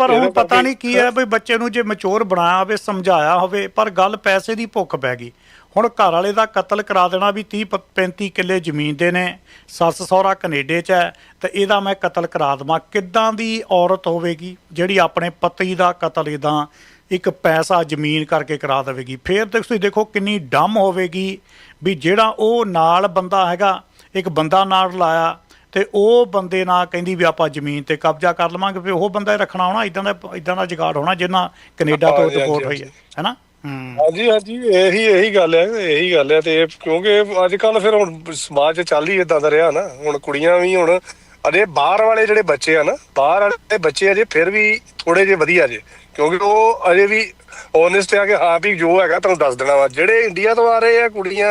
ਪਰ ਹੁਣ ਪਤਾ ਨਹੀਂ ਕੀ ਹੈ ਵੀ ਬੱਚੇ ਨੂੰ ਜੇ ਮੈਚੁਰ ਬਣਾਇਆ ਹੋਵੇ ਸਮਝਾਇਆ ਹੋਵੇ ਪਰ ਗੱਲ ਪੈਸੇ ਦੀ ਭੁੱਖ ਪੈ ਗਈ। ਹੁਣ ਘਰ ਵਾਲੇ ਦਾ ਕਤਲ ਕਰਾ ਦੇਣਾ ਵੀ 30 ਪ- 35 ਕਿੱਲੇ ਜ਼ਮੀਨ ਦੇ ਨੇ ਸੱਸ ਸਹੁਰਾ ਕੈਨੇਡਾ 'ਚ ਹੈ ਤੇ ਇਹਦਾ ਮੈਂ ਕਤਲ ਕਰਾ ਦੇਵਾਂ। ਕਿੱਦਾਂ ਦੀ ਔਰਤ ਹੋਵੇਗੀ ਜਿਹੜੀ ਆਪਣੇ ਪਤੀ ਦਾ ਕਤਲ ਇਦਾਂ ਇੱਕ ਪੈਸਾ ਜ਼ਮੀਨ ਕਰਕੇ ਕਰਾ ਦੇਵੇਗੀ? ਫੇਰ ਤੁਸੀਂ ਦੇਖੋ ਕਿੰਨੀ ਡਮ ਹੋਵੇਗੀ ਵੀ ਜਿਹੜਾ ਉਹ ਨਾਲ ਬੰਦਾ ਹੈਗਾ ਇੱਕ ਬੰਦਾ ਨਾਲ ਲਾਇਆ ਤੇ ਉਹ ਬੰਦੇ ਨਾਲ ਕਹਿੰਦੀ ਵੀ ਆਪਾਂ ਜ਼ਮੀਨ ਤੇ ਕਬਜ਼ਾ ਕਰ ਲਵਾਂਗੇ ਵੀ ਉਹ ਬੰਦਾ ਹੀ ਰੱਖਣਾ ਹੋਣਾ ਇਦਾਂ ਦਾ ਇਦਾਂ ਦਾ ਜੁਗਾੜ ਹੋਣਾ ਜਿੰਨਾ ਕੈਨੇਡਾ ਤੋਂ ਰਿਪੋਰਟ ਹੋਈ ਹੈ ਹੈਨਾ? ਹਾਂਜੀ ਹਾਂਜੀ ਇਹੀ ਇਹੀ ਗੱਲ ਹੈ ਇਹੀ ਗੱਲ ਹੈ ਤੇ ਕਿਉਂਕਿ ਅੱਜ ਕੱਲ ਫਿਰ ਹੁਣ ਸਮਾਜ 'ਚ ਚੱਲ ਹੀ ਇਦਾਂ ਦਾ ਰਿਹਾ ਨਾ ਹੁਣ ਕੁੜੀਆਂ ਵੀ ਹੁਣ ਅਜੇ ਬਾਹਰ ਵਾਲੇ ਜਿਹੜੇ ਬੱਚੇ ਆ ਨਾ ਬਾਹਰ ਵਾਲੇ ਬੱਚੇ ਅਜੇ ਫਿਰ ਵੀ ਥੋੜੇ ਜਿਹੇ ਵਧੀਆ ਜੇ ਕਿਉਂਕਿ ਉਹ ਅਜੇ ਵੀ ਓਨੈਸਟ ਆ ਕਿ ਹਾਂ ਵੀ ਜੋ ਹੈਗਾ ਤੁਹਾਨੂੰ ਦੱਸ ਦੇਣਾ ਵਾ ਜਿਹੜੇ ਇੰਡੀਆ ਤੋਂ ਆ ਰਹੇ ਆ ਕੁੜੀਆਂ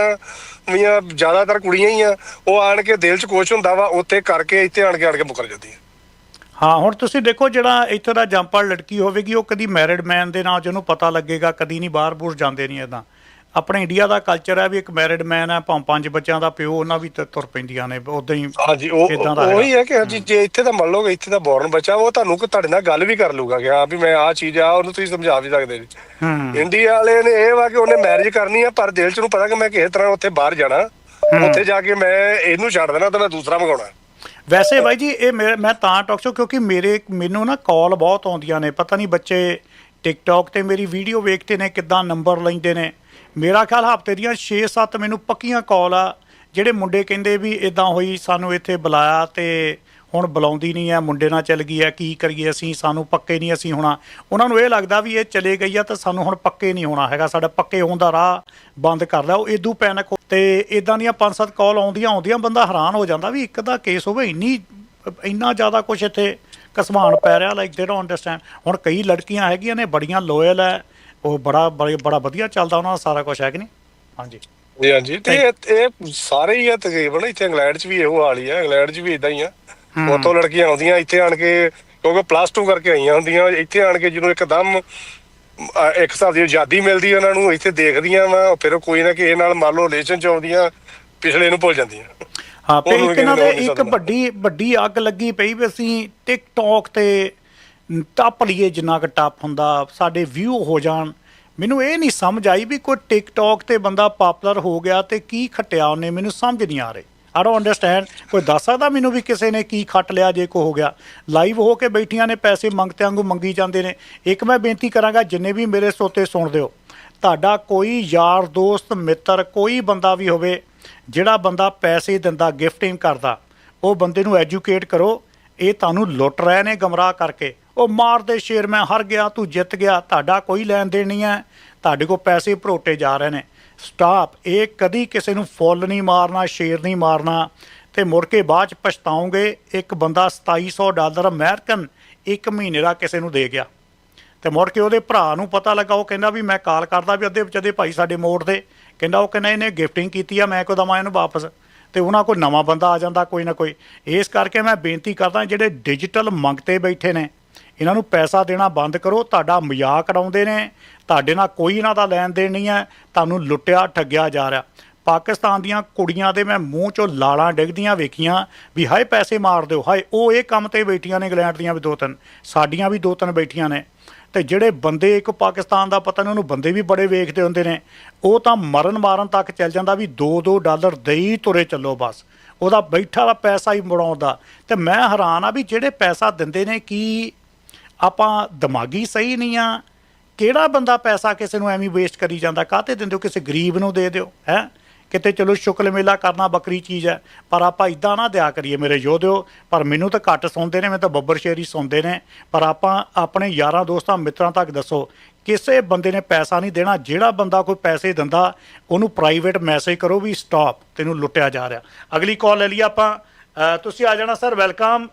ਵੀਆਂ ਜ਼ਿਆਦਾਤਰ ਕੁੜੀਆਂ ਹੀ ਆ, ਉਹ ਆਣ ਕੇ ਦਿਲ 'ਚ ਕੁਛ ਹੁੰਦਾ ਵਾ, ਉੱਥੇ ਕਰਕੇ ਇੱਥੇ ਆਣ ਕੇ ਆਣ ਕੇ ਮੁਕਰ ਜਾਂਦੀਆਂ ਹਾਂ, ਹੁਣ ਤੁਸੀਂ ਦੇਖੋ ਜਿਹੜਾ ਇੱਥੇ ਦਾ ਜੰਪੜ ਲੜਕੀ ਹੋਵੇਗੀ, ਉਹ ਕਦੀ ਮੈਰਿਡ ਮੈਨ ਦੇ ਨਾਲ ਜਿਹਨੂੰ ਪਤਾ ਲੱਗੇਗਾ, ਕਦੀ ਨਹੀਂ ਬਾਹਰ ਬੂਰ ਜਾਂਦੇ ਨਹੀਂ ਇਦਾਂ ਆਪਣੇ ਇੰਡੀਆ ਦਾ ਕਲਚਰ ਹੈ ਵੀ ਇੱਕ ਮੈਰਿਡ ਮੈਨ ਹੈ ਭਾਂ ਪੰਜ ਬੱਚਿਆਂ ਦਾ ਪਿਓ ਉਹਨਾਂ ਵੀ ਤ- ਤੁਰ ਪੈਂਦੀਆਂ ਨੇ ਉਦਾਂ ਹੀ ਹਾਂਜੀ ਉਹ ਉਹੀ ਹੈ ਕਿ ਹਾਂਜੀ ਜੇ ਇੱਥੇ ਦਾ ਮੰਨ ਲਓ ਇੱਥੇ ਦਾ ਬੋਰਨ ਬੱਚਾ ਉਹ ਤੁਹਾਨੂੰ ਕਿ ਤੁਹਾਡੇ ਨਾਲ ਗੱਲ ਵੀ ਕਰ ਲੂਗਾ ਕਿ ਹਾਂ ਵੀ ਮੈਂ ਆਹ ਚੀਜ਼ ਆ ਉਹਨੂੰ ਤੁਸੀਂ ਸਮਝਾ ਵੀ ਸਕਦੇ ਜੀ। ਹੂੰ ਇੰਡੀਆ ਵਾਲੇ ਨੇ ਇਹ ਵਾ ਕਿ ਉਹਨੇ ਮੈਰਿਜ ਕਰਨੀ ਆ ਪਰ ਦਿਲ ਚ ਨੂੰ ਪਤਾ ਕਿ ਮੈਂ ਕਿਸੇ ਤਰ੍ਹਾਂ ਉੱਥੇ ਬਾਹਰ ਜਾਣਾ ਉੱਥੇ ਜਾ ਕੇ ਮੈਂ ਇਹਨੂੰ ਛੱਡ ਦੇਣਾ ਤੇ ਮੈਂ ਦੂਸਰਾ ਮੰਗਾਉਣਾ। ਵੈਸੇ ਬਾਈ ਜੀ ਇਹ ਮੈਂ ਤਾਂ ਟਾਕ ਸ਼ੋ ਕਿਉਂਕਿ ਮੇਰੇ ਮੈਨੂੰ ਨਾ ਕਾਲ ਬਹੁਤ ਆਉਂਦੀਆਂ ਨੇ ਪਤਾ ਨਹੀਂ ਬੱਚੇ ਟਿਕਟੌਕ ਤੇ ਮੇਰੀ ਵੀਡੀਓ ਵੇਖਦੇ ਨੇ ਕਿੱਦਾਂ ਨੰਬਰ ਲੈਂਦੇ ਨੇ। ਮੇਰਾ ਖਿਆਲ ਹਫ਼ਤੇ ਦੀਆਂ 6-7 ਮੈਨੂੰ ਪੱਕੀਆਂ ਕਾਲ ਆ, ਜਿਹੜੇ ਮੁੰਡੇ ਕਹਿੰਦੇ ਵੀ ਇਦਾਂ ਹੋਈ, ਸਾਨੂੰ ਇੱਥੇ ਬੁਲਾਇਆ ਤੇ ਹੁਣ ਬੁਲਾਉਂਦੀ ਨਹੀਂ ਹੈ ਮੁੰਡੇ ਨਾਲ ਚੱਲ ਗਈ ਹੈ ਕੀ ਕਰੀਏ ਅਸੀਂ, ਸਾਨੂੰ ਪੱਕੇ ਨਹੀਂ ਅਸੀਂ ਹੋਣਾ। ਉਹਨਾਂ ਨੂੰ ਇਹ ਲੱਗਦਾ ਵੀ ਇਹ ਚਲੇ ਗਈ ਆ ਤਾਂ ਸਾਨੂੰ ਹੁਣ ਪੱਕੇ ਨਹੀਂ ਹੋਣਾ ਹੈਗਾ, ਸਾਡਾ ਪੱਕੇ ਹੋਣ ਦਾ ਰਾਹ ਬੰਦ ਕਰ ਲਿਆ, ਉਹ ਇਦੂ ਪੈਨਿਕ ਤੇ ਇਦਾਂ ਦੀਆਂ ਪੰਜ ਸੱਤ ਕਾਲ ਆਉਂਦੀਆਂ ਆਉਂਦੀਆਂ, ਬੰਦਾ ਹੈਰਾਨ ਹੋ ਜਾਂਦਾ ਵੀ ਇੱਕ ਦਾ ਕੇਸ ਹੋਵੇ, ਇੰਨੀ, ਇੰਨਾ ਜ਼ਿਆਦਾ ਕੁਝ ਇੱਥੇ ਕਸਮਾਨ ਪੈ ਰਿਹਾ ਲਾਈਕ ਦੇ ਡੋਨਟ ਅੰਡਰਸਟੈਂਡ ਹੁਣ ਕਈ ਲੜਕੀਆਂ ਹੈਗੀਆਂ ਨੇ, ਬੜੀਆਂ ਲੋਇਲ ਹੈ ਉਹ ਬੜਾ ਬੜੇ- ਬੜਾ ਵਧੀਆ ਚੱਲਦਾ ਉਹਨਾਂ ਦਾ ਸਾਰਾ ਕੁਝ ਹੈ ਕਿ ਨਹੀਂ? ਹਾਂਜੀ। ਜੀ ਹਾਂਜੀ। ਤੇ ਇਹ ਇਹ ਸਾਰੇ ਹੀ ਆ ਤਕਰੀਬਨ ਇੱਥੇ ਇੰਗਲੈਂਡ 'ਚ ਵੀ ਇਹੋ ਹਾਲ ਹੀ ਆ। ਇੰਗਲੈਂਡ 'ਚ ਵੀ ਇਦਾਂ ਹੀ ਆ। ਉੱਥੋਂ ਲੜਕੀਆਂ ਆਉਂਦੀਆਂ ਇੱਥੇ ਆਣ ਕੇ ਕਿਉਂਕਿ ਪਲੱਸ 2 ਕਰਕੇ ਆਈਆਂ ਹੁੰਦੀਆਂ ਇੱਥੇ ਆਣ ਕੇ ਜਦੋਂ ਇੱਕਦਮ ਅਹ, ਇੱਕ ਹਿਸਾਬ ਦੀ ਆਜ਼ਾਦੀ ਮਿਲਦੀ ਉਹਨਾਂ ਨੂੰ ਇੱਥੇ ਦੇਖਦੀਆਂ ਵਾ ਫਿਰ ਉਹ ਕੋਈ ਨਾ ਕਿਸੇ ਨਾਲ ਮੰਨ ਲਓ ਰਿਲੇਸ਼ਨ 'ਚ ਆਉਂਦੀਆਂ ਪਿਛਲੇ ਨੂੰ ਭੁੱਲ ਜਾਂਦੀਆਂ। ਹਾਂ ਤੇ ਉਹਨੂੰ ਇੱਕ ਇਹਨਾਂ ਦੇ ਇੱਕ। ਵੱਡੀ ਵੱਡੀ ਅੱਗ ਲੱਗੀ ਪਈ ਵੀ ਅਸੀਂ ਟਿਕਟੌਕ ਤੇ ਟੱਪ ਲਈਏ ਜਿੰਨਾ ਕੁ ਟੱਪ ਹੁੰਦਾ, ਸਾਡੇ ਵਿਊ ਹੋ ਜਾਣ। ਮੈਨੂੰ ਇਹ ਨਹੀਂ ਸਮਝ ਆਈ ਵੀ ਕੋਈ ਟਿਕਟੌਕ ਤੇ ਬੰਦਾ ਪਪੂਲਰ ਹੋ ਗਿਆ ਤੇ ਕੀ ਖੱਟਿਆ ਉਹਨੇ, ਮੈਨੂੰ ਸਮਝ ਨਹੀਂ ਆ ਰਹੀ। ਆਈ ਡੋਨਟ ਅੰਡਰਸਟੈਂਡ ਕੋਈ ਦੱਸ ਸਕਦਾ ਮੈਨੂੰ ਵੀ ਕਿਸੇ ਨੇ ਕੀ ਖੱਟ ਲਿਆ ਜੇ ਕੋ ਹੋ ਗਿਆ? ਲਾਈਵ ਹੋ ਕੇ ਬੈਠੀਆਂ ਨੇ, ਪੈਸੇ ਮੰਗਤੇ ਵਾਂਗੂ ਮੰਗੀ ਜਾਂਦੇ ਨੇ। ਇੱਕ ਮੈਂ ਬੇਨਤੀ ਕਰਾਂਗਾ, ਜਿੰਨੇ ਵੀ ਮੇਰੇ ਸੋਤੇ ਸੁਣਦੇ ਹੋ ਤੁਹਾਡਾ ਕੋਈ ਯਾਰ, ਦੋਸਤ, ਮਿੱਤਰ, ਕੋਈ ਬੰਦਾ ਵੀ ਹੋਵੇ, ਜਿਹੜਾ ਬੰਦਾ ਪੈਸੇ ਦਿੰਦਾ ਗਿਫਟਿੰਗ ਕਰਦਾ, ਉਹ ਬੰਦੇ ਨੂੰ ਐਜੂਕੇਟ ਕਰੋ। ਇਹ ਤੁਹਾਨੂੰ ਲੁੱਟ ਰਹੇ ਨੇ ਗਮਰਾਹ ਕਰਕੇ। ਉਹ ਮਾਰਦੇ ਸ਼ੇਰ, ਮੈਂ ਹਰ ਗਿਆ, ਤੂੰ ਜਿੱਤ ਗਿਆ, ਤੁਹਾਡਾ ਕੋਈ ਲੈਣ ਦੇਣ ਨਹੀਂ ਹੈ। ਤੁਹਾਡੇ ਕੋਲ ਪੈਸੇ ਭਰੋਟੇ ਜਾ ਰਹੇ ਨੇ। ਸਟਾਪ ਇਹ ਕਦੀ ਕਿਸੇ ਨੂੰ ਫੁੱਲ ਨਹੀਂ ਮਾਰਨਾ, ਸ਼ੇਰ ਨਹੀਂ ਮਾਰਨਾ। ਤੇ ਮੁੜ ਕੇ ਬਾਅਦ ਚ ਪਛਤਾਉਂਗੇ ਇੱਕ ਬੰਦਾ 2700 ਡਾਲਰ ਅਮਰੀਕਨ ਇੱਕ ਮਹੀਨੇ ਦਾ ਕਿਸੇ ਨੂੰ ਦੇ ਗਿਆ। ਤੇ ਮੁੜ ਕੇ ਉਹਦੇ ਭਰਾ ਨੂੰ ਪਤਾ ਲੱਗਾ, ਉਹ ਕਹਿੰਦਾ ਵੀ ਮੈਂ ਕਾਲ ਕਰਦਾ ਵੀ ਅੱਧੇ ਵਿਚਦੇ ਭਾਈ ਸਾਡੇ ਮੋੜ ਦੇ। ਕਹਿੰਦਾ ਉਹ ਕਹਿੰਦਾ ਇਹਨੇ ਗਿਫਟਿੰਗ ਕੀਤੀ ਆ, ਮੈਂ ਕੋ ਦਵਾਂ ਇਹਨੂੰ ਵਾਪਸ? ਤੇ ਉਹਨਾਂ ਕੋਲ ਨਵਾਂ ਬੰਦਾ ਆ ਜਾਂਦਾ ਕੋਈ ਨਾ ਕੋਈ। ਇਸ ਕਰਕੇ ਮੈਂ ਬੇਨਤੀ ਕਰਦਾ, ਜਿਹੜੇ ਡਿਜੀਟਲ ਮੰਗਤੇ ਬੈਠੇ ਨੇ ਇਹਨਾਂ ਨੂੰ ਪੈਸਾ ਦੇਣਾ ਬੰਦ ਕਰੋ, ਤੁਹਾਡਾ ਮਜ਼ਾਕ ਉਡਾਉਂਦੇ ਨੇ, ਤੁਹਾਡੇ ਨਾਲ ਕੋਈ ਇਹਨਾਂ ਦਾ ਲੈਣ ਦੇਣ ਨਹੀਂ ਹੈ, ਤੁਹਾਨੂੰ ਲੁੱਟਿਆ, ਠੱਗਿਆ ਜਾ ਰਿਹਾ। ਪਾਕਿਸਤਾਨ ਦੀਆਂ ਕੁੜੀਆਂ ਦੇ ਮੈਂ ਮੂੰਹ ਚੋਂ ਲਾਲਾਂ ਡਿੱਗਦੀਆਂ ਵੇਖੀਆਂ ਵੀ ਹਾਏ ਪੈਸੇ ਮਾਰ ਦਿਓ, ਹਾਏ ਉਹ ਇਹ ਕੰਮ ਤੇ ਬੈਠੀਆਂ ਨੇ ਇੰਗਲੈਂਡ ਦੀਆਂ ਵੀ ਦੋ ਤਿੰਨ, ਸਾਡੀਆਂ ਵੀ ਦੋ ਤਿੰਨ ਬੈਠੀਆਂ ਨੇ। ਤੇ ਜਿਹੜੇ ਬੰਦੇ ਇੱਕ ਪਾਕਿਸਤਾਨ ਦਾ ਪਤਾ ਨਹੀਂ, ਉਹਨੂੰ ਬੰਦੇ ਵੀ ਬੜੇ ਵੇਖਦੇ ਹੁੰਦੇ ਨੇ। ਉਹ ਤਾਂ ਮਰਨ ਮਾਰਨ ਤੱਕ ਚੱਲ ਜਾਂਦਾ ਵੀ 2-2 ਡਾਲਰ ਦੇਈ ਤੁਰੇ ਚੱਲੋ ਬਸ। ਉਹਦਾ ਬੈਠਾ ਦਾ ਪੈਸਾ ਹੀ ਮੁੜਾਉਂਦਾ ਤੇ ਮੈਂ ਹੈਰਾਨ ਆ ਵੀ ਜਿਹੜੇ ਪੈਸਾ ਦਿੰਦੇ ਨੇ, ਕੀ ਆਪਾਂ ਦਿਮਾਗੀ ਸਹੀ ਨਹੀਂ ਆ, ਕਿਹੜਾ ਬੰਦਾ ਪੈਸਾ ਕਿਸੇ ਨੂੰ ਐਵੇਂ ਵੇਸਟ ਕਰੀ ਜਾਂਦਾ, ਕਾਹਤੇ ਦਿੰਦੇ ਹੋ? ਕਿਸੇ ਗਰੀਬ ਨੂੰ ਦੇ ਦਿਓ, ਹੈ? ਕਿਤੇ ਚਲੋ ਸ਼ੁਕਲ ਮੇਲਾ ਕਰਨਾ ਬੱਕਰੀ ਚੀਜ਼ ਹੈ, ਪਰ ਆਪਾਂ ਇਦਾਂ ਨਾ ਦਿਆ ਕਰੀਏ ਮੇਰੇ ਯੋਧਿਓ, ਪਰ ਮੈਨੂੰ ਤਾਂ ਘੱਟ ਸੁਣਦੇ ਨੇ, ਮੈਂ ਤਾਂ ਬੱਬਰ ਸ਼ੇਰੀ ਸੁਣਦੇ ਨੇ, ਪਰ ਆਪਾਂ ਆਪਣੇ ਯਾਰਾਂ ਦੋਸਤਾਂ ਮਿੱਤਰਾਂ ਤੱਕ ਦੱਸੋ, ਕਿਸੇ ਬੰਦੇ ਨੇ ਪੈਸਾ ਨਹੀਂ ਦੇਣਾ, ਜਿਹੜਾ ਬੰਦਾ ਕੋਈ ਪੈਸੇ ਦਿੰਦਾ, ਉਹਨੂੰ ਪ੍ਰਾਈਵੇਟ ਮੈਸੇਜ ਕਰੋ ਵੀ ਸਟਾਪ ਤੈਨੂੰ ਲੁੱਟਿਆ ਜਾ ਰਿਹਾ। ਅਗਲੀ ਕਾਲ ਲੈ ਲਈ ਆਪਾਂ ਤੁਸੀਂ ਆ ਜਾਣਾ ਸਰ ਵੈਲਕਮ